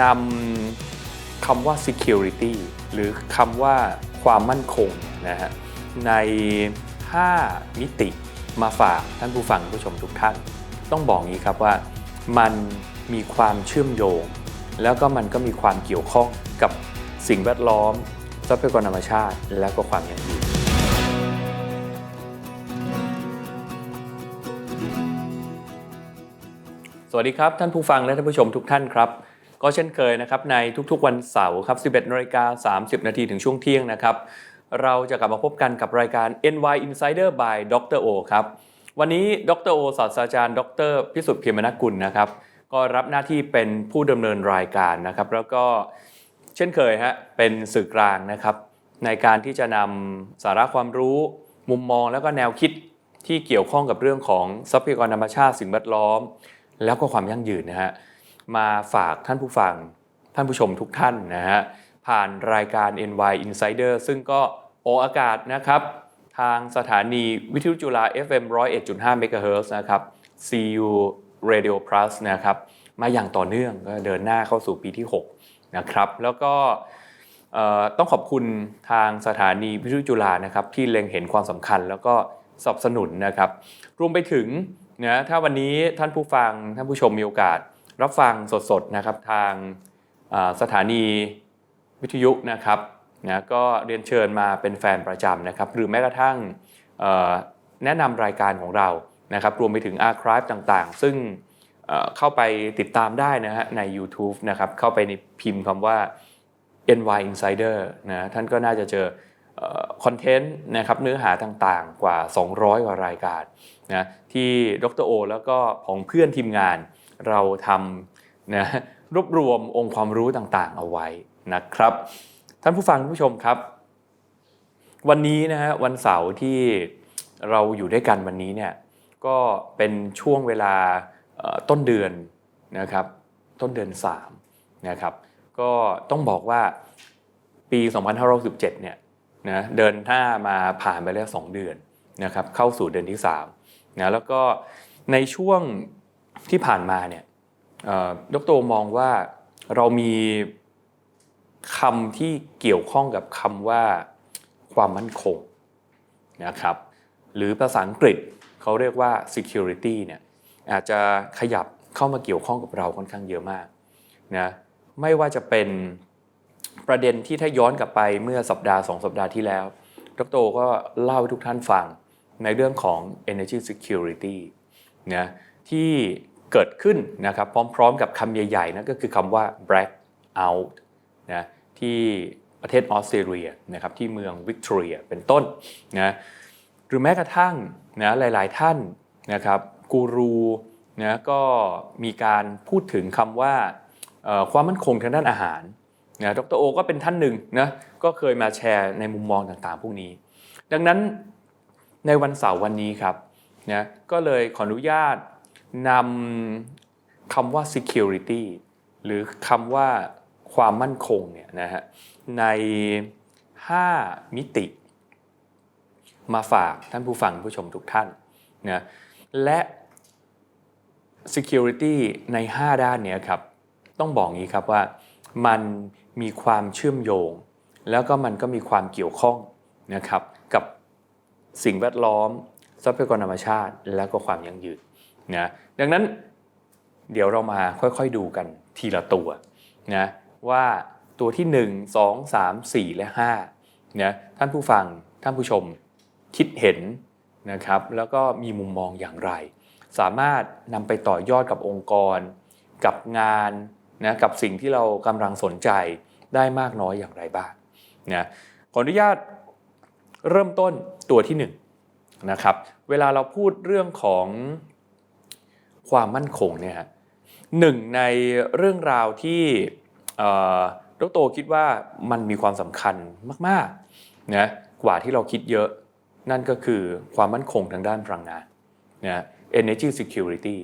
นำคำว่า security หรือคำว่าความมั่นคงนะฮะใน 5 มิติมาฝากท่านผู้ฟังผู้ชมทุกท่าน ต้องบอกงี้ครับว่ามันมีความเชื่อมโยง แล้วก็มันก็มีความเกี่ยวข้องกับสิ่งแวดล้อมทรัพยากรธรรมชาติ และก็ความยั่งยืนสวัสดีครับ ท่านผู้ฟังและท่านผู้ชมทุกท่านครับ ก็เช่นเคยนะครับในทุกๆวันเสาร์ครับ 11นาฬิกา30 นาทีถึงช่วงเที่ยงนะครับ เราจะกลับมาพบกันกับรายการ NY Insider by Dr. O ครับ วันนี้ดรโอศาสตราจารย์ ดร พิสุทธิ์เพียรมนกุลนะครับ ก็รับหน้าที่เป็นผู้ดำเนินรายการนะครับ แล้วก็เช่นเคยฮะเป็นสื่อกลางนะครับ ในการที่จะนำสาระความรู้ มุมมองแล้วก็แนวคิดที่เกี่ยวข้องกับเรื่องของทรัพยากรธรรมชาติสิ่งแวดล้อม แล้วก็ความยั่งยืนนะฮะ มาฝากท่านผู้ฟัง ท่านผู้ชมทุกท่านนะฮะผ่านรายการ NY Insider ซึ่งก็อออากาศนะครับ ทางสถานีวิทยุจุฬา FM 101.5 MHz นะครับ CU Radio Plus นะครับ มาอย่างต่อเนื่องก็เดินหน้าเข้าสู่ปีที่ 6 นะครับ แล้วก็ต้องขอบคุณทางสถานีวิทยุจุฬานะครับ ที่เล็งเห็นความสำคัญแล้วก็สนับสนุนนะครับ รวมไปถึงนะถ้าวันนี้ท่านผู้ฟังท่านผู้ชมมีโอกาส รับฟังสดๆนะครับทางสถานีวิทยุนะครับนะก็เรียนเชิญมาเป็นแฟนประจำนะครับ หรือแม้กระทั่งแนะนำรายการของเรานะครับ รวมไปถึงอาร์ค v e ต่างๆ ซึ่งเอ่อเข้าไปติดตามได้นะฮะใน YouTube นะครับ เข้าไปในพิมพ์คำว่า NY Insider นะท่านก็น่าจะเจอคอนเทนต์นะครับเนื้อหาต่างๆกว่า 200 กว่ารายการนะที่ดรโอ แล้วก็ของเพื่อนทีมงาน เราทำนะรวบรวมองค์ความรู้ต่างๆ เอาไว้นะครับ ท่านผู้ฟังผู้ชมครับ วันนี้นะฮะวันเสาร์ที่เราอยู่ด้วยกันวันนี้เนี่ยก็เป็นช่วงเวลาต้นเดือนนะครับต้นเดือน3นะครับก็ต้องบอกว่าปี 2567เนี่ยนะเดินหน้ามาผ่านไปแล้ว 2 เดือนนะครับเข้าสู่เดือนที่3นะแล้วก็ในช่วง ที่ผ่านมาเนี่ยเอ่อดรมองว่าเรามีคำที่เกี่ยวข้องกับคำว่าความมั่นคงนะครับหรือภาษาอังกฤษเขาเรียกว่า security เนี่ยอาจจะขยับเข้ามาเกี่ยวข้องกับเราค่อนข้างเยอะมากนะไม่ว่าจะเป็นประเด็นที่ถ้าย้อนกลับไปเมื่อสัปดาห์สองสัปดาห์ที่แล้วดรก็เล่าให้ทุกท่านฟังในเรื่องของ energy security นะที่ เกิดขึ้นนะครับพร้อมๆกับคำใหญ่ๆนั่นก็คือคำว่า black out นะที่ประเทศออสเตรเลียนะครับที่เมืองวิกตอเรียเป็นต้นนะหรือแม้กระทั่งนะหลายๆท่านนะครับกูรูนะก็มีการพูดถึงคำว่าความมั่นคงทางด้านอาหารนะดรโอก็เป็นท่านหนึ่งนะก็เคยมาแชร์ในมุมมองต่างๆ พวกนี้ ดังนั้นในวันเสาร์วันนี้ครับนะก็เลยขออนุญาต นำคำว่า security หรือคำว่าความมั่นคงเนี่ยนะฮะใน 5 มิติ มาฝากท่านผู้ฟังผู้ชมทุกท่านนะและ security ใน 5 ด้านเนี้ยครับ ต้องบอกงี้ครับว่ามันมีความเชื่อมโยง แล้วก็มันก็มีความเกี่ยวข้องนะครับกับสิ่งแวดล้อมทรัพยากรธรรมชาติ แล้วก็ความยั่งยืน นะดังนั้นเดี๋ยวเรามาค่อยๆดูกันทีละตัวนะว่าตัวที่ 1 2 3 4 และ5นะท่านผู้ฟังท่านผู้ชมคิดเห็นนะครับแล้วก็มีมุมมองอย่างไร สามารถนำไปต่อยอดกับองค์กร กับงานนะกับสิ่งที่เรากำลังสนใจได้มากน้อยอย่างไรบ้างนะขออนุญาตเริ่มต้นตัวที่1นงนะครับเวลาเราพูดเรื่องของ ความมั่นคงเนี่ยฮะหนึ่งในเรื่องราวที่เอ่อดรโตคิดว่ามันมีความสำคัญมากๆนะกว่าที่เราคิดเยอะนั่นก็คือความมั่นคงทางด้านพลังงานนะ energy security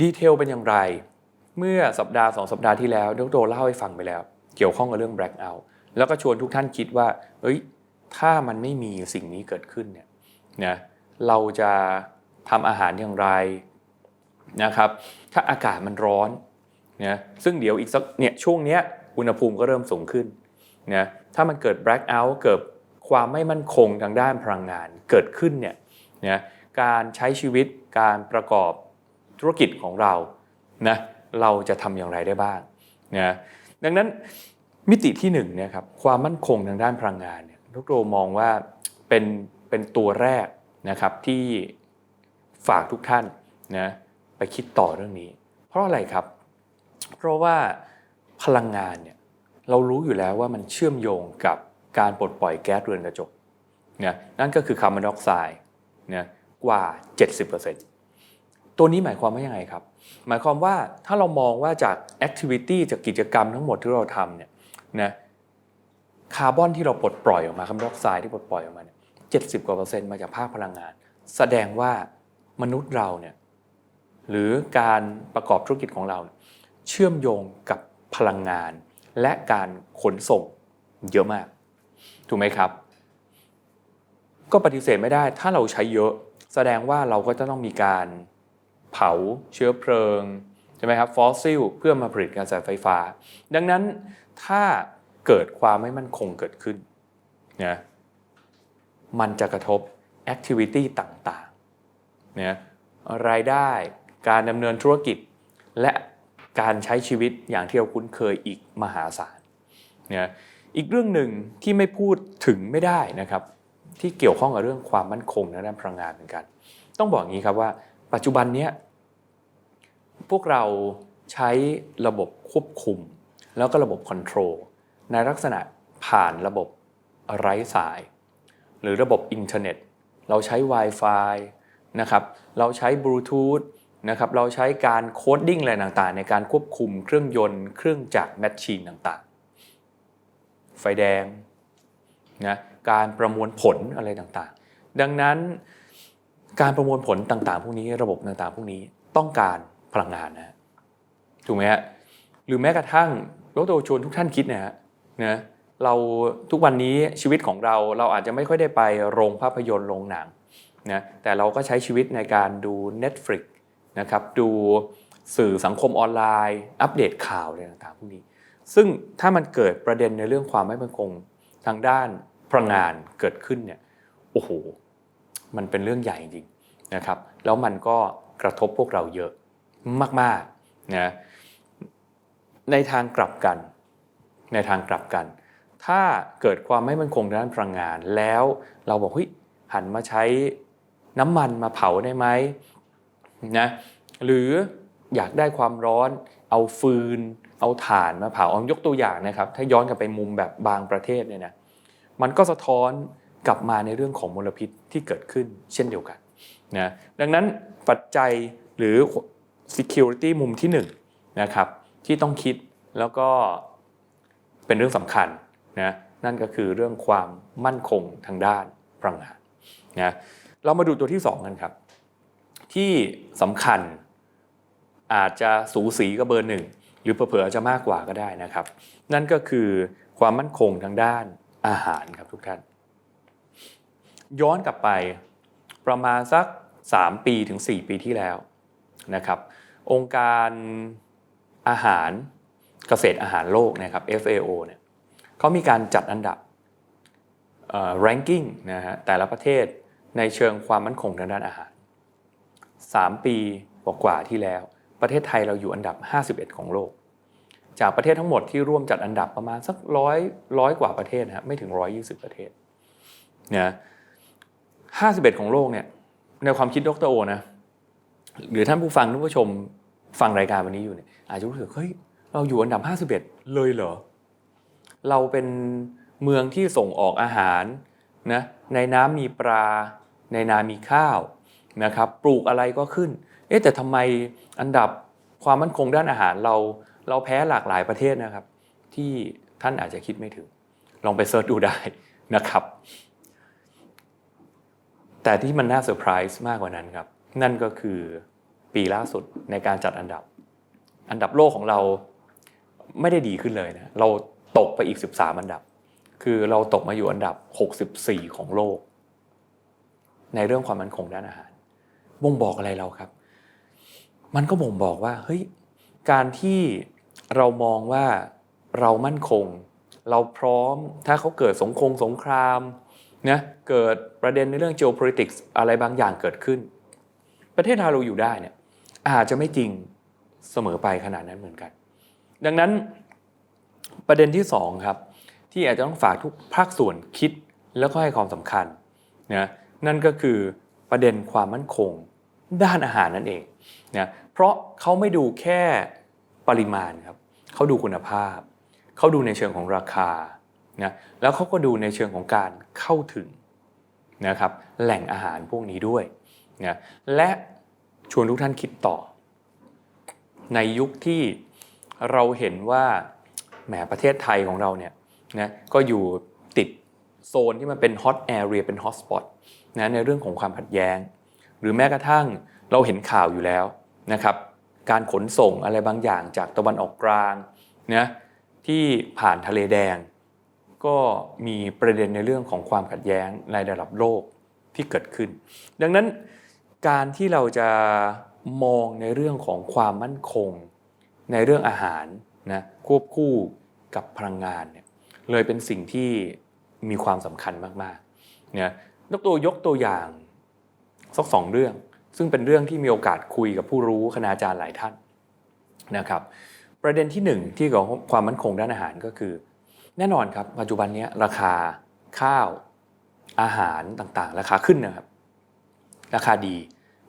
ดีเทลเป็นอย่างไร เมื่อสัปดาห์สองสัปดาห์ที่แล้วดรเล่าให้ฟังไปแล้ว เกี่ยวข้องกับเรื่อง black out แล้วก็ชวนทุกท่านคิดว่าเอ้ยถ้ามันไม่มีสิ่งนี้เกิดขึ้นเนี่ยนะเราจะทำอาหารอย่างไร นะครับถ้าอากาศมันร้อนนะซึ่งเดี๋ยวอีกสักเนี่ยช่วงเนี้ยอุณหภูมิก็เริ่มสูงขึ้นนะถ้ามันเกิด black out เกิดความไม่มั่นคงทางด้านพลังงานเกิดขึ้นเนี่ยนะการใช้ชีวิตการประกอบธุรกิจของเรานะเราจะทำอย่างไรได้บ้างนะดังนั้นมิติที่หนึ่งเนี่ยครับความมั่นคงทางด้านพลังงานเนี่ยทุกโรมองว่าเป็นเป็นตัวแรกนะครับที่ฝากทุกท่านนะ ไปคิดต่อเรื่องนี้ เพราะอะไรครับ เพราะว่าพลังงานเนี่ยเรารู้อยู่แล้วว่ามันเชื่อมโยงกับการปลดปล่อยแก๊สเรือนกระจกเนี่ยนั่นก็คือคาร์บอนไดออกไซด์เนี่ยกว่า 70%ตัวนี้หมายความว่ายังไงครับ หมายความว่าถ้าเรามองว่าจากแอคทิวิตี้จากกิจกรรมทั้งหมดที่เราทำเนี่ยนะคาร์บอนที่เราปลดปล่อยออกมาคาร์บอนไดออกไซด์ที่ปลดปล่อยออกมาเนี่ยเจ็ดสิบกว่าเปอร์เซ็นต์มาจากภาคพลังงาน แสดงว่ามนุษย์เราเนี่ย หรือการประกอบธุรกิจของเรา เชื่อมโยงกับพลังงาน และการขนส่งเยอะมาก ถูกไหมครับ ก็ปฏิเสธไม่ได้ถ้าเราใช้เยอะ แสดงว่าเราก็จะต้องมีการเผาเชื้อเพลิงใช่ไหมครับฟอสซิลเพื่อมาผลิตกระแสไฟฟ้า ดังนั้นถ้าเกิดความไม่มั่นคงเกิดขึ้นนะมันจะกระทบแอคทิวิตี้ต่างๆนะรายได้ การดำเนินธุรกิจ และการใช้ชีวิตอย่างที่เราคุ้นเคยอีกมหาศาลนะอีกเรื่องหนึ่งที่ไม่พูดถึงไม่ได้นะครับ ที่เกี่ยวข้องกับเรื่องความมั่นคงในด้านพลังงานเหมือนกัน ต้องบอกงี้ครับว่า ปัจจุบันเนี้ยพวกเราใช้ระบบควบคุม แล้วก็ระบบคอนโทรลในลักษณะผ่านระบบไร้สาย หรือระบบอินเทอร์เน็ต เราใช้ Wi-Fi นะครับ เราใช้บลูทูธ นะครับเราใช้การโคดดิ้งอะไรต่างๆ ในการควบคุมเครื่องยนต์เครื่องจักรแมชชีนต่างๆ ไฟแดงนะการประมวลผลอะไรต่างๆ ดังนั้นการประมวลผลต่างๆ พวกนี้ระบบต่างๆ พวกนี้ต้องการพลังงานนะถูกไหมฮะหรือแม้กระทั่งยกตัวชวนทุกท่านคิดนะฮะนะเราทุกวันนี้ชีวิตของเราเราอาจจะไม่ค่อยได้ไปโรงภาพยนตร์โรงหนังนะแต่เราก็ใช้ชีวิตในการดู Netflix นะครับดูสื่อสังคมออนไลน์ อัปเดตข่าวอะไรต่างๆพวกนี้ ซึ่งถ้ามันเกิดประเด็นในเรื่องความไม่มั่นคงทางด้านพลังงานเกิดขึ้นเนี่ยโอ้โหมันเป็นเรื่องใหญ่จริงนะครับ แล้วมันก็กระทบพวกเราเยอะมากๆนะในทางกลับกัน ในทางกลับกัน ถ้าเกิดความไม่มั่นคงด้านพลังงาน แล้วเราบอกเฮ้ยหันมาใช้น้ำมันมาเผาได้ไหม นะหรืออยากได้ความร้อน เอาฟืน เอาถ่านมาเผาเอายกตัวอย่างนะครับ ถ้าย้อนกลับไปมุมแบบบางประเทศเนี่ยนะมันก็สะท้อนกลับมาในเรื่องของมลพิษที่เกิดขึ้นเช่นเดียวกันนะดังนั้นปัจจัยหรือ security มุมที่1นนะครับที่ต้องคิดแล้วก็เป็นเรื่องสำคัญนะนั่นก็คือเรื่องความมั่นคงทางด้านพลังงานนะเรามาดูตัวที่ 2 กันครับ ที่สำคัญอาจจะสูสีกับเบอร์หนึ่งหรือเผื่อจะมากกว่าก็ได้นะครับ นั่นก็คือความมั่นคงทางด้านอาหารครับทุกท่าน ย้อนกลับไปประมาณสัก 3 ปีถึง 4 ปีที่แล้วนะครับ องค์การอาหารเกษตรอาหารโลกนะครับ FAO เนี่ยเขามีการจัดอันดับ ranking นะฮะแต่ละประเทศในเชิงความมั่นคงทางด้านอาหาร 3 ปีกว่าๆที่แล้ว ประเทศไทยเราอยู่อันดับ 51 ของโลก จากประเทศทั้งหมดที่ร่วมจัดอันดับประมาณสักร้อยร้อยกว่าประเทศนะฮะไม่ถึง 120 ประเทศนะ51 ของโลกเนี่ยในความคิดดรโอนะหรือท่านผู้ฟังท่านผู้ชมฟังรายการวันนี้อยู่เนี่ยอาจจะรู้สึกเฮ้ยเราอยู่อันดับ 51 เลยเหรอ เราเป็นเมืองที่ส่งออกอาหารนะในน้ำมีปลา ในนามีข้าว นะครับปลูกอะไรก็ขึ้น เอ๊ะแต่ทำไมอันดับความมั่นคงด้านอาหารเราเราแพ้หลากหลายประเทศนะครับ ที่ท่านอาจจะคิดไม่ถึง ลองไปเสิร์ชดูได้นะครับ แต่ที่มันน่าเซอร์ไพรส์มากกว่านั้นครับ นั่นก็คือปีล่าสุดในการจัดอันดับ อันดับโลกของเราไม่ได้ดีขึ้นเลยนะเราตกไปอีก 13 อันดับ คือเราตกมาอยู่อันดับ 64 ของโลก ในเรื่องความมั่นคงด้านอาหาร บ่งบอกอะไรเราครับ มันก็บ่งบอกว่าเฮ้ยการที่เรามองว่าเรามั่นคง เราพร้อมถ้าเขาเกิดสงครามสงครามนะเกิดประเด็นในเรื่อง geopolitics อะไรบางอย่างเกิดขึ้น ประเทศไทยเราอยู่ได้เนี่ยอาจจะไม่จริงเสมอไปขนาดนั้นเหมือนกัน ดังนั้นประเด็นที่สองครับ ที่อาจจะต้องฝากทุกภาคส่วนคิดแล้วก็ให้ความสำคัญนะนั่นก็คือประเด็นความมั่นคง ด้านอาหารนั่นเองนะเพราะเขาไม่ดูแค่ปริมาณครับเขาดูคุณภาพ เขาดูในเชิงของราคานะแล้วเขาก็ดูในเชิงของการเข้าถึงนะครับแหล่งอาหารพวกนี้ด้วยนะและชวนทุกท่านคิดต่อ ในยุคที่เราเห็นว่าแหมประเทศไทยของเราเนี่ยนะก็อยู่ติดโซนที่มันเป็นฮอตแอเรียเป็นฮอตสปอตนะในเรื่องของความขัดแย้ง หรือแม้กระทั่งเราเห็นข่าวอยู่แล้วนะครับ การขนส่งอะไรบางอย่างจากตะวันออกกลางนะที่ผ่านทะเลแดง ก็มีประเด็นในเรื่องของความขัดแย้งในระดับโลกที่เกิดขึ้น ดังนั้นการที่เราจะมองในเรื่องของความมั่นคง ในเรื่องอาหารนะควบคู่กับพลังงานเนี่ยเลยเป็นสิ่งที่มีความสำคัญมากๆเนี่ยยกตัวยกตัวอย่าง สักสองเรื่อง ซึ่งเป็นเรื่องที่มีโอกาสคุยกับผู้รู้คณาจารย์หลายท่านนะครับประเด็นที่หนึ่งที่เกี่ยวกับความมั่นคงด้านอาหารก็คือ แน่นอนครับปัจจุบันนี้ราคาข้าวอาหารต่างๆ ราคาขึ้นนะครับ ราคาดี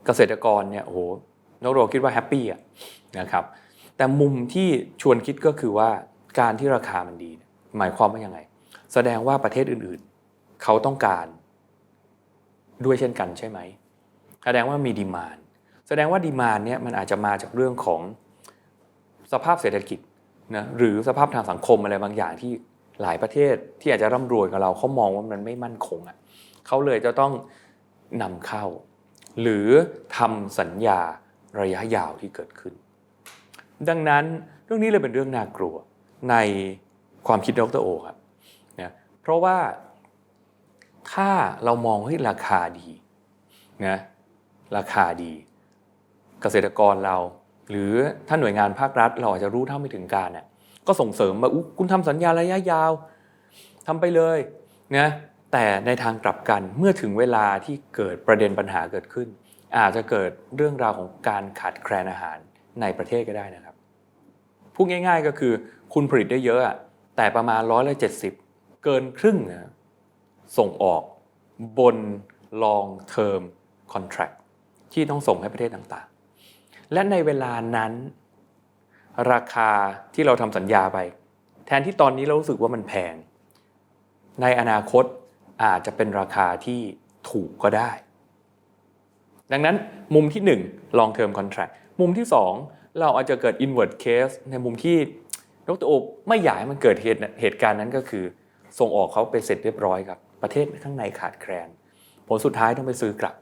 เกษตรกรเนี่ยโอ้โหนกโรคิดว่าแฮปปี้อะนะครับแต่มุมที่ชวนคิดก็คือว่าการที่ราคามันดี หมายความว่ายังไง แสดงว่าประเทศอื่นๆ เขาต้องการด้วยเช่นกันใช่ไหม แสดงว่ามีดีมานแสดงว่าดีมานเนี่ยมันอาจจะมาจากเรื่องของสภาพเศรษฐกิจนะหรือสภาพทางสังคมอะไรบางอย่างที่หลายประเทศที่อาจจะร่ำรวยกับเราเขามองว่ามันไม่มั่นคงอะ่ะเขาเลยจะต้องนำเข้า หรือทำสัญญาระยะยาวที่เกิดขึ้น ดังนั้นเรื่องนี้เลยเป็นเรื่องน่ากลัวในความคิดดรโอครับนะเพราะว่าถ้าเรามองให้ราคาดีนะ ราคาดี เกษตรกรเรา หรือถ้าหน่วยงานภาครัฐเราอาจจะรู้เท่าไม่ถึงการเนี่ยก็ส่งเสริมว่าคุณทำสัญญาระยะยาวทำไปเลยนะแต่ในทางกลับกันเมื่อถึงเวลาที่เกิดประเด็นปัญหาเกิดขึ้น อาจจะเกิดเรื่องราวของการขาดแคลนอาหารในประเทศก็ได้นะครับพูดง่าย ๆก็คือคุณผลิตได้เยอะอะแต่ประมาณร้อยละเจ็ดสิบเกินครึ่งนะส่งออกบน long term contract ที่ต้องส่งให้ประเทศต่างๆ และในเวลานั้น ราคาที่เราทำสัญญาไป แทนที่ตอนนี้เรารู้สึกว่ามันแพง ในอนาคตอาจจะเป็นราคาที่ถูกก็ได้ ดังนั้นมุมที่ 1 long term contract มุมที่ 2 เราอาจจะเกิด invert case ในมุมที่ดรโอไม่อยากให้มันเกิดเหตุเหตุการณ์นั้นก็คือ ส่งออกเขาไปเสร็จเรียบร้อยครับ ประเทศข้างในขาดแคลน ผลสุดท้ายต้องไปซื้อกลับ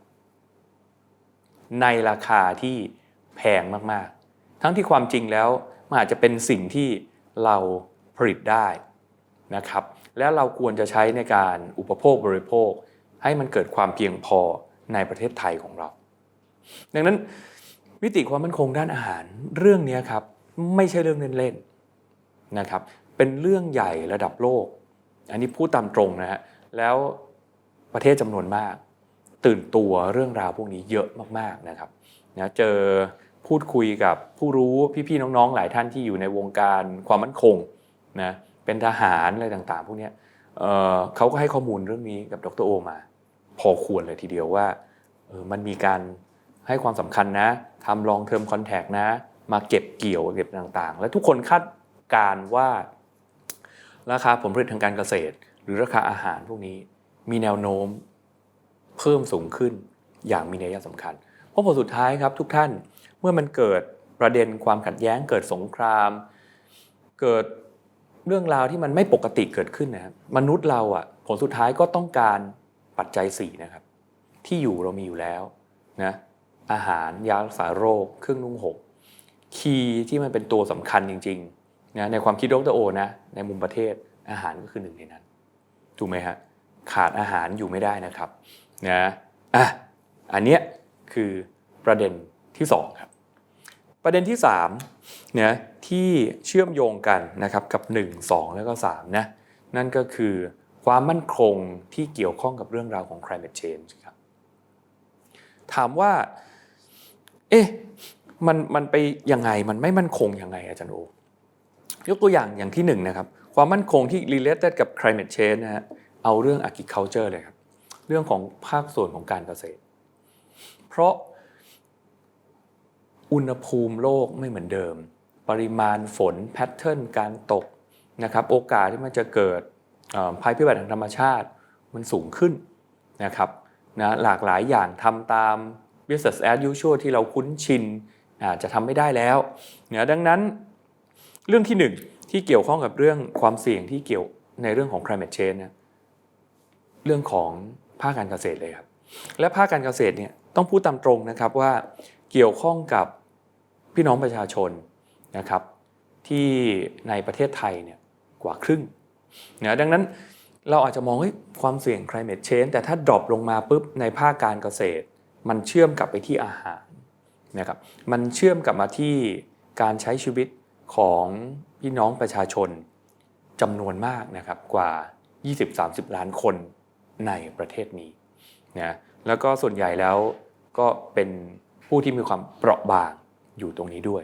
ในราคาที่แพงมากๆ ทั้งที่ความจริงแล้วมันอาจจะเป็นสิ่งที่เราผลิตได้นะครับ แล้วเราควรจะใช้ในการอุปโภคบริโภค ให้มันเกิดความเพียงพอในประเทศไทยของเรา ดังนั้นวิติความมั่นคงด้านอาหารเรื่องนี้ครับไม่ใช่เรื่องเล่นๆนะครับ เป็นเรื่องใหญ่ระดับโลก อันนี้พูดตามตรงนะฮะแล้วประเทศจำนวนมาก ตื่นตัวเรื่องราวพวกนี้เยอะมากๆนะครับนะเจอพูดคุยกับผู้รู้พี่ๆน้องๆ หลายท่านที่อยู่ในวงการความมั่นคงนะเป็นทหารอะไรต่างๆ พวกนี้เเขาก็ให้ข้อมูลเรื่องนี้กับดรโอมา พอควรเลยทีเดียวว่าออมันมีการให้ความสำคัญนะทำลองเทอมคอนแทคนะ มาเก็บเกี่ยวเก็บต่างๆ และทุกคนคาดการณ์ว่า ราคาผลผลิตทางการเกษตร หรือราคาอาหารพวกนี้มีแนวโน้ม เพิ่มสูงขึ้นอย่างมีนัยสำคัญ เพราะผลสุดท้ายครับทุกท่านเมื่อมันเกิดประเด็นความขัดแย้งเกิดสงคราม เกิดเรื่องราวที่มันไม่ปกติเกิดขึ้นนะครับมนุษย์เราอะผลสุดท้ายก็ต้องการปัจจัย4นะครับที่อยู่เรามีอยู่แล้วนะอาหารยารักษาโรค เครื่องนุ่งห่มคีย์ที่มันเป็นตัวสำคัญจริงๆนะในความคิดดรโอนะในมุมประเทศอาหารก็คือหนึ่งในนั้นถูกไหมฮะขาดอาหารอยู่ไม่ได้นะครับ นะอะอันเนี้ยคือประเด็นที่2ครับประเด็นที่3เนี่ยที่เชื่อมโยงกันนะครับกับ 1 2 แล้วก็3นะนั่นก็คือความมั่นคงที่เกี่ยวข้องกับเรื่องราวของ climate change ครับถามว่า เอ๊ะมันมันไปยังไงมันไม่มั่นคงยังไงอาจารย์โอยกตัวอย่างอย่างที่หนึ่งนะครับความมั่นคงที่ related กับ climate change นะฮะเอาเรื่อง agriculture เลยครับ เรื่องของภาคส่วนของการเกษตร เพราะอุณหภูมิโลกไม่เหมือนเดิม ปริมาณฝนแพทเทิร์นการตกนะครับโอกาสที่มันจะเกิดภัยพิบัติทางธรรมชาติมันสูงขึ้นนะครับนะหลากหลายอย่างทำตาม business as usual ที่เราคุ้นชินอาจจะทำไม่ได้แล้วนะดังนั้นเรื่องที่หนึ่งที่เกี่ยวข้องกับเรื่องความเสี่ยงที่เกี่ยวในเรื่องของ climate change นะเรื่องของ ภาคการเกษตรเลยครับ และภาคการเกษตรเนี่ยต้องพูดตามตรงนะครับว่าเกี่ยวข้องกับพี่น้องประชาชนนะครับที่ในประเทศไทยเนี่ยกว่าครึ่งนะดังนั้นเราอาจจะมองเฮ้ยความเสี่ยง climate change แต่ถ้าดรอปลงมาปุ๊บในภาคการเกษตร มันเชื่อมกลับไปที่อาหารนะครับมันเชื่อมกลับมาที่การใช้ชีวิตของพี่น้องประชาชนจำนวนมากนะครับกว่า 20-30 ล้านคน ในประเทศนี้นะแล้วก็ส่วนใหญ่แล้วก็เป็นผู้ที่มีความเปราะบางอยู่ตรงนี้ด้วย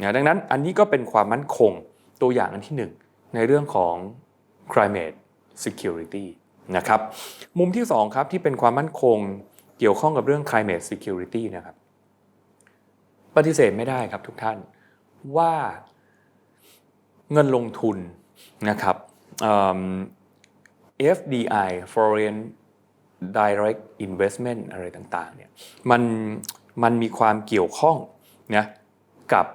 นะดังนั้นอันนี้ก็เป็นความมั่นคงตัวอย่างอันที่หนึ่งในเรื่องของ climate security นะครับมุมที่สองครับที่เป็นความมั่นคงเกี่ยวข้องกับเรื่อง climate security นะครับ ปฏิเสธไม่ได้ครับทุกท่านว่าเงินลงทุนนะครับ FDI Foreign Direct Investment อะไรต่างๆเนี่ยมันมันมีความเกี่ยวข้องนะกับ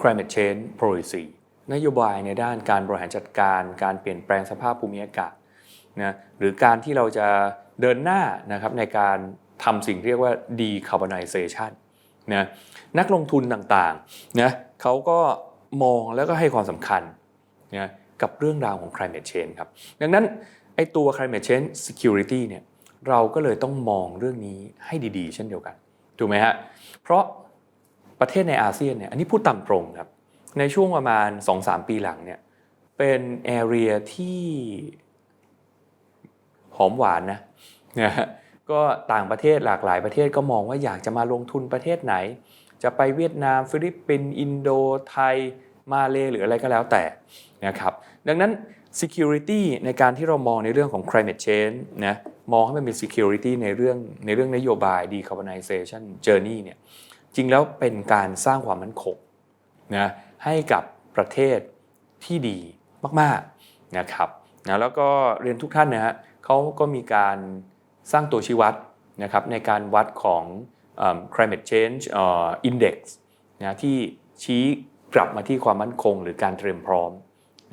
climate change policy นโยบายในด้านการบริหารจัดการ การเปลี่ยนแปลงสภาพภูมิอากาศนะหรือการที่เราจะเดินหน้านะครับในการทำสิ่งเรียกว่า decarbonization นะนักลงทุนต่างๆนะเขาก็มองแล้วก็ให้ความสำคัญนะ กับเรื่องราวของ climate change ครับ ดังนั้นไอ้ตัว climate change security เนี่ยเราก็เลยต้องมองเรื่องนี้ให้ดีๆ เช่นเดียวกัน ถูกไหมฮะ เพราะประเทศในอาเซียนเนี่ยอันนี้พูดตามตรงครับ ในช่วงประมาณ 2-3 ปีหลังเนี่ยเป็นแอเรียที่หอมหวานนะนะฮะก็ต่างประเทศหลากหลายประเทศก็มองว่าอยากจะมาลงทุนประเทศไหน จะไปเวียดนาม ฟิลิปปินส์อินโดไทย มาเลหรืออะไรก็แล้วแต่นะครับดังนั้น security ในการที่เรามองในเรื่องของ climate change นะมองให้มันเป็น security ในเรื่องในเรื่องนโยบาย decarbonization journey เนี่ยจริงแล้วเป็นการสร้างความมั่นคงนะให้กับประเทศที่ดีมากๆนะครับนะแล้วก็เรียนทุกท่านนะฮะเขาก็มีการสร้างตัวชี้วัดนะครับในการวัดของเอิ่ม climate change เอ่อ index นะที่ชี้ กลับมาที่ความมั่นคงหรือการเตรียมพร้อม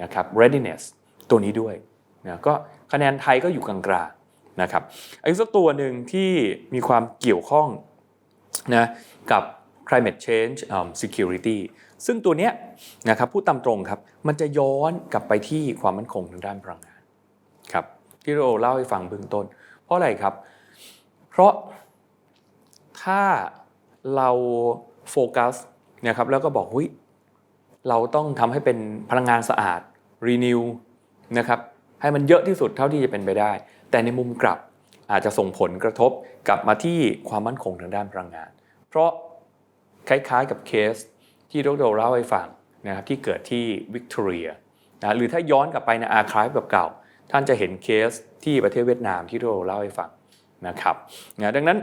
นะครับ readiness ตัวนี้ด้วยนะก็คะแนนไทยก็อยู่กลางๆนะครับอีกสักตัวหนึ่งที่มีความเกี่ยวข้องนะกับ climate change um, security ซึ่งตัวเนี้ยนะครับพูดตามตรงครับ มันจะย้อนกลับไปที่ความมั่นคงทางด้านพลังงานครับที่เราเล่าให้ฟังเบื้องต้น เพราะอะไรครับ เพราะถ้าเราโฟกัสนะครับแล้วก็บอกหุ้ย เราต้องทำให้เป็นพลังงานสะอาด renew นะครับให้มันเยอะที่สุดเท่าที่จะเป็นไปได้ แต่ในมุมกลับอาจจะส่งผลกระทบกลับมาที่ความมั่นคงทางด้านพลังงาน เพราะคล้ายๆกับเคสที่ดรเล่าให้ฟังนะครับที่เกิดที่วิกตอเรียนะหรือถ้าย้อนกลับไปในอาร์คายแบบเก่า ท่านจะเห็นเคสที่ประเทศเวียดนามที่เราเล่าให้ฟังนะครับนะดังนั้น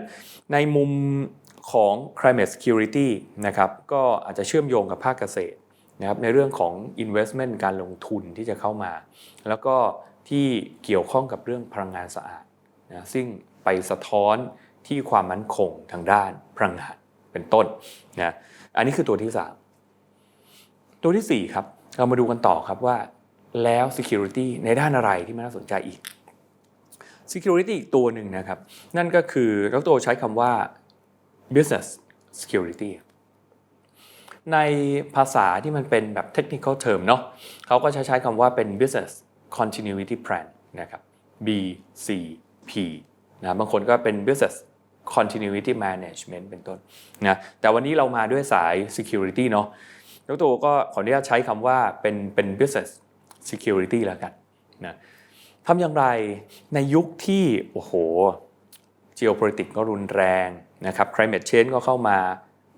ในมุมของ climate security นะครับก็อาจจะเชื่อมโยงกับภาคเกษตร นะครับในเรื่องของ investment การลงทุนที่จะเข้ามา แล้วก็ที่เกี่ยวข้องกับเรื่องพลังงานสะอาดนะซึ่งไปสะท้อนที่ความมั่นคงทางด้านพลังงานเป็นต้นนะอันนี้คือตัวที่ 3 ตัวทีสี่4 ครับ เรามาดูกันต่อครับว่าแล้ว security ในด้านอะไรที่มันน่าสนใจอีก security อีกตัวหนึ่งนะครับ นั่นก็คือดรใช้คำว่า business security ในภาษาที่มันเป็นแบบ technical term เนาะเขาก็ใช้ใช้คำว่าเป็น business continuity plan นะครับ BCP นะบางคนก็เป็น business continuity management เป็นต้นนะแต่วันนี้เรามาด้วยสาย security เนาะดรก็ขออนุญาตใช้คำว่าเป็นเป็น business security แล้วกันนะทำอย่างไรในยุคที่โอ้โห geopolitics ก็รุนแรงนะครับ climate change ก็เข้ามา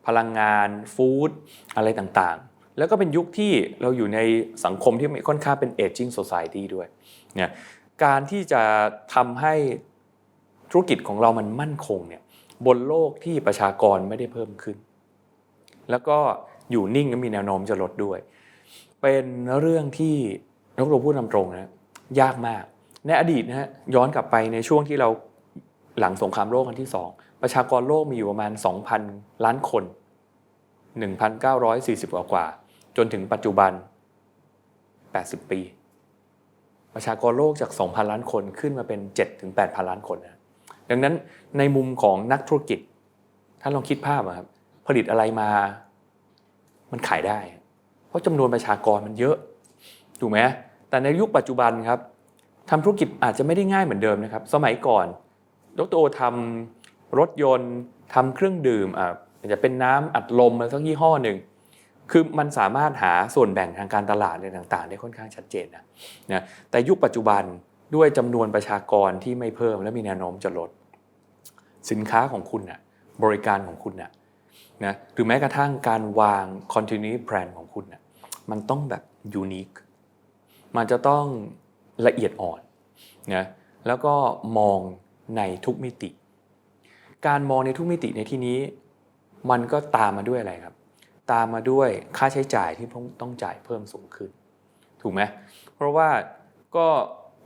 พลังงานฟู้ดอะไรต่างๆ แล้วก็เป็นยุคที่เราอยู่ในสังคมที่ค่อนข้างเป็น aging society ด้วยเนี่ยการที่จะทำให้ธุรกิจของเรามันมั่นคงเนี่ยบนโลกที่ประชากรไม่ได้เพิ่มขึ้น แล้วก็อยู่นิ่งก็มีแนวโน้มจะลดด้วย เป็นเรื่องที่นกเราพูดตาตรงนะยากมาก ในอดีตนะฮะย้อนกลับไปในช่วงที่เราหลังสงครามโลกครั้งที่สอง ประชากรโลกมีอยู่ประมาณ 2,000 ล้านคน 1,940 กว่ากว่า จนถึงปัจจุบัน 80 ปี ประชากรโลกจาก 2,000 ล้านคนขึ้นมาเป็น 7-8,000 ล้านคนนะดังนั้นในมุมของนักธุรกิจถ้าลองคิดภาพครับผลิตอะไรมา มันขายได้ เพราะจำนวนประชากรมันเยอะถูกไหมแต่ในยุคปัจจุบันครับทำธุรกิจอาจจะไม่ได้ง่ายเหมือนเดิมนะครับ สมัยก่อนดรโอทำ รถยนต์ทำเครื่องดื่มอะอาจจะเป็นน้ำอัดลมอะไรสักยี่ห้อหนึ่งคือมันสามารถหาส่วนแบ่งทางการตลาดอะไรต่างๆ ได้ค่อนข้างชัดเจนนะนะแต่ยุคปัจจุบันด้วยจำนวนประชากรที่ไม่เพิ่มและมีแนวโน้มจะลด สินค้าของคุณนะ่ะบริการของคุณนะ่ะนะหรือแม้กระทั่งการวาง continuity plan ของคุณนะ่ะมันต้องแบบ unique มันจะต้องละเอียดอ่อนนะแล้วก็มองในทุกมิติ การมองในทุกมิติในที่นี้ มันก็ตามมาด้วยอะไรครับ ตามมาด้วยค่าใช้จ่ายที่ต้องจ่ายเพิ่มสูงขึ้น ถูกไหมเพราะว่าก็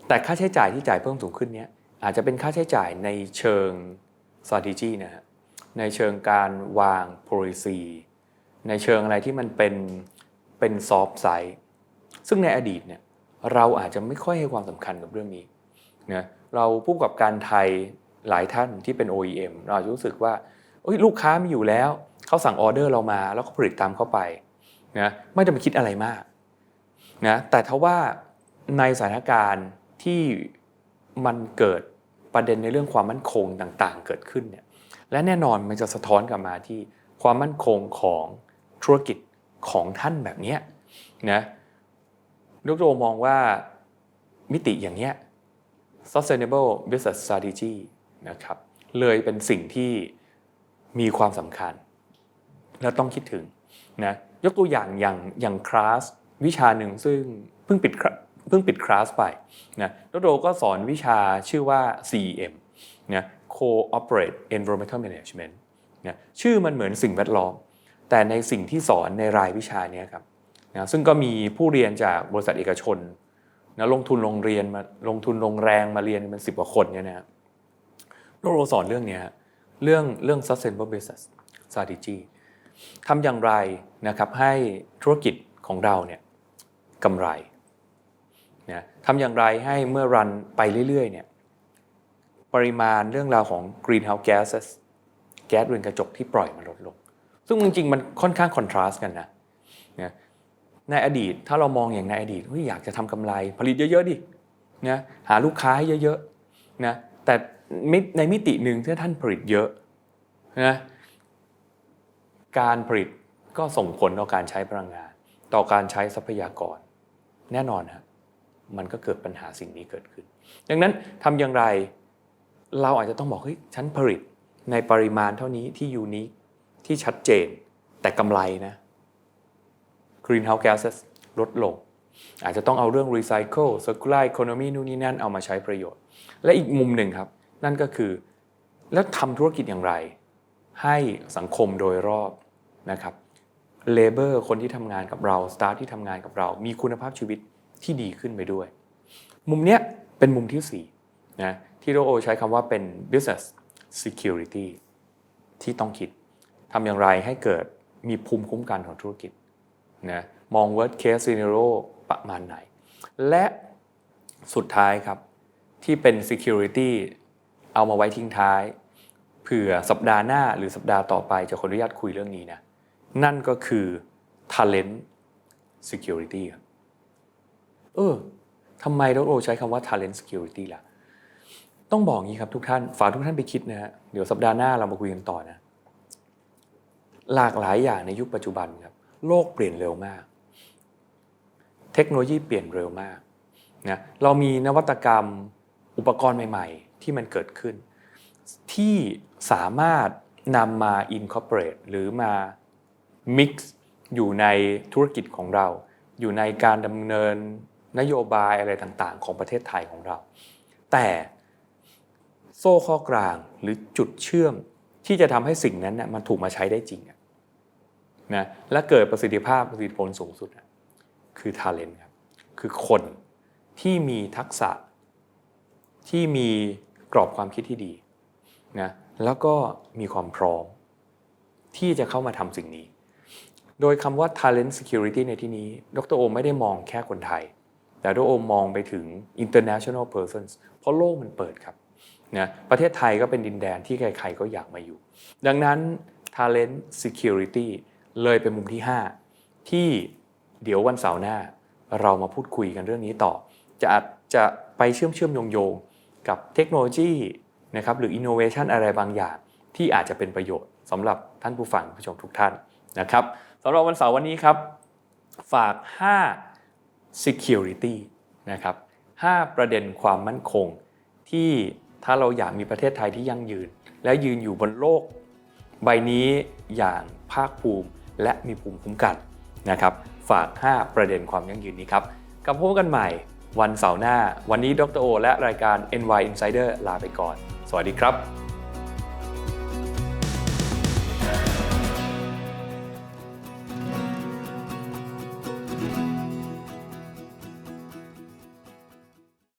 แต่ค่าใช้จ่ายที่จ่ายเพิ่มสูงขึ้นเนี้ยอาจจะเป็นค่าใช้จ่ายในเชิง strategy นะฮะในเชิงการวาง policy ในเชิงอะไรที่มันเป็นเป็น soft side ซึ่งในอดีตเนี่ยเราอาจจะไม่ค่อยให้ความสำคัญกับเรื่องนี้นะเราผู้ประกอบการไทย หลายท่านที่เป็น OEM เราจะรู้สึกว่าลูกค้ามีอยู่แล้ว เขาสั่งออเดอร์เรามาแล้วก็ผลิตตามเข้าไปนะไม่ต้องไปคิดอะไรมากนะแต่ทว่าในสถานการณ์ที่มันเกิดประเด็นในเรื่องความมั่นคงต่างๆ เกิดขึ้นเนี่ยและแน่นอนมันจะสะท้อนกลับมาที่ความมั่นคงของธุรกิจของท่านแบบนี้นะดรมองว่ามิติอย่างเนี้ย sustainable business strategy นะครับ เลยเป็นสิ่งที่มีความสำคัญ และต้องคิดถึงนะยกตัวอย่างอย่างอย่างคลาสวิชาหนึ่งซึ่งเพิ่งปิดเพิ่งปิดคลาสไปนะดรก็สอนวิชาชื่อว่า CEM นะ Co-operate Environmental Management นะชื่อมันเหมือนสิ่งแวดล้อม แต่ในสิ่งที่สอนในรายวิชานี้ครับนะซึ่งก็มีผู้เรียนจากบริษัทเอกชนนะลงทุนโรงเรียนมาลงทุนลงแรงมาเรียนเป็นสิบกว่าคนเนี่ยนะครับ โรสอนเรื่องนี้เรื่องเรื่อง sustainable business strategy ทำอย่างไรนะครับให้ธุรกิจของเราเนี่ยกำไรนะทำอย่างไรให้เมื่อรันไปเรื่อยๆเนี่ยปริมาณเรื่องราวของ greenhouse gases แก๊สเรือนกระจกที่ปล่อยมันลดลง ซึ่งจริงๆ มันค่อนข้างคอนทราสต์กันนะนะในอดีตถ้าเรามองอย่างในอดีตอยากจะทำกำไรผลิตเยอะ ๆ ดินะหาลูกค้าให้เยอะๆนะแต่ ในมิติหนึ่งที่ท่านผลิตเยอะนะการผลิตก็ส่งผลต่อการใช้พลังงาน ต่อการใช้ทรัพยากร แน่นอนฮะมันก็เกิดปัญหาสิ่งนี้เกิดขึ้น ดังนั้นทำอย่างไรเราอาจจะต้องบอกเฮ้ยฉันผลิตในปริมาณเท่านี้ที่ยูนิคที่ชัดเจน แต่กำไรนะ greenhouse gases ลดลง อาจจะต้องเอาเรื่อง recycle circular economy นู่นนี่นั่นเอามาใช้ประโยชน์ และอีกมุมหนึ่งครับ นั่นก็คือ แล้วทำธุรกิจอย่างไร ให้สังคมโดยรอบนะครับ labor คนที่ทำงานกับเรา staff ที่ทำงานกับเรา มีคุณภาพชีวิตที่ดีขึ้นไปด้วย มุมเนี้ยเป็นมุมที่4นะที่โรโอใช้คำว่าเป็น business security ที่ต้องคิดทำอย่างไรให้เกิดมีภูมิคุ้มกันของธุรกิจนะมอง worst case scenario ประมาณไหน และสุดท้ายครับ ที่เป็น security เอามาไว้ทิ้งท้าย เผื่อสัปดาห์หน้าหรือสัปดาห์ต่อไปจะขออนุญาตคุยเรื่องนี้นะ นั่นก็คือ talent security ครับเออทำไมดรโอใช้คำว่า talent security ล่ะ ต้องบอกงี้ครับทุกท่าน ฝากทุกท่านไปคิดนะฮะ เดี๋ยวสัปดาห์หน้าเรามาคุยกันต่อนะ หลากหลายอย่างในยุคปัจจุบันครับ โลกเปลี่ยนเร็วมาก เทคโนโลยีเปลี่ยนเร็วมากนะ เรามีนวัตกรรมอุปกรณ์ใหม่ ๆ ที่มันเกิดขึ้น ที่สามารถนำมา incorporate หรือมา mix อยู่ในธุรกิจของเรา อยู่ในการดำเนินนโยบายอะไรต่างๆ ของประเทศไทยของเรา แต่โซ่ข้อกลางหรือจุดเชื่อมที่จะทำให้สิ่งนั้นนะมันถูกมาใช้ได้จริงนะและเกิดประสิทธิภาพประสิทธิผลสูงสุดอะคือ talent ครับคือคนที่มีทักษะที่มี กรอบความคิดที่ดีนะแล้วก็มีความพร้อม ที่จะเข้ามาทำสิ่งนี้ โดยคำว่า talent security ในที่นี้ ดรโอมไม่ได้มองแค่คนไทย แต่ดรโอมมองไปถึง international persons เพราะโลกมันเปิดครับนะประเทศไทยก็เป็นดินแดนที่ใครๆก็อยากมาอยู่ ดังนั้น talent security เลยเป็นมุมที่ 5 ที่เดี๋ยววันเสาร์หน้า เรามาพูดคุยกันเรื่องนี้ต่อ จะอาจจะไปเชื่อมเชื่อมโยงโยง กับเทคโนโลยีนะครับหรือ innovation อะไรบางอย่างที่อาจจะเป็นประโยชน์สำหรับท่านผู้ฟังผู้ชมทุกท่านนะครับสำหรับวันเสาร์วันนี้ครับ ฝาก 5 security นะครับ5ประเด็นความมั่นคง ที่ถ้าเราอยากมีประเทศไทยที่ยั่งยืน และยืนอยู่บนโลก ใบนี้อย่างภาคภูมิและมีภูมิคุ้มกันนะครับ ฝาก 5 ประเด็นความยั่งยืนนี้ครับ กับพบกันใหม่ วันเสาร์หน้า วันนี้ดรโอ และรายการ NY Insider ลาไปก่อน สวัสดีครับ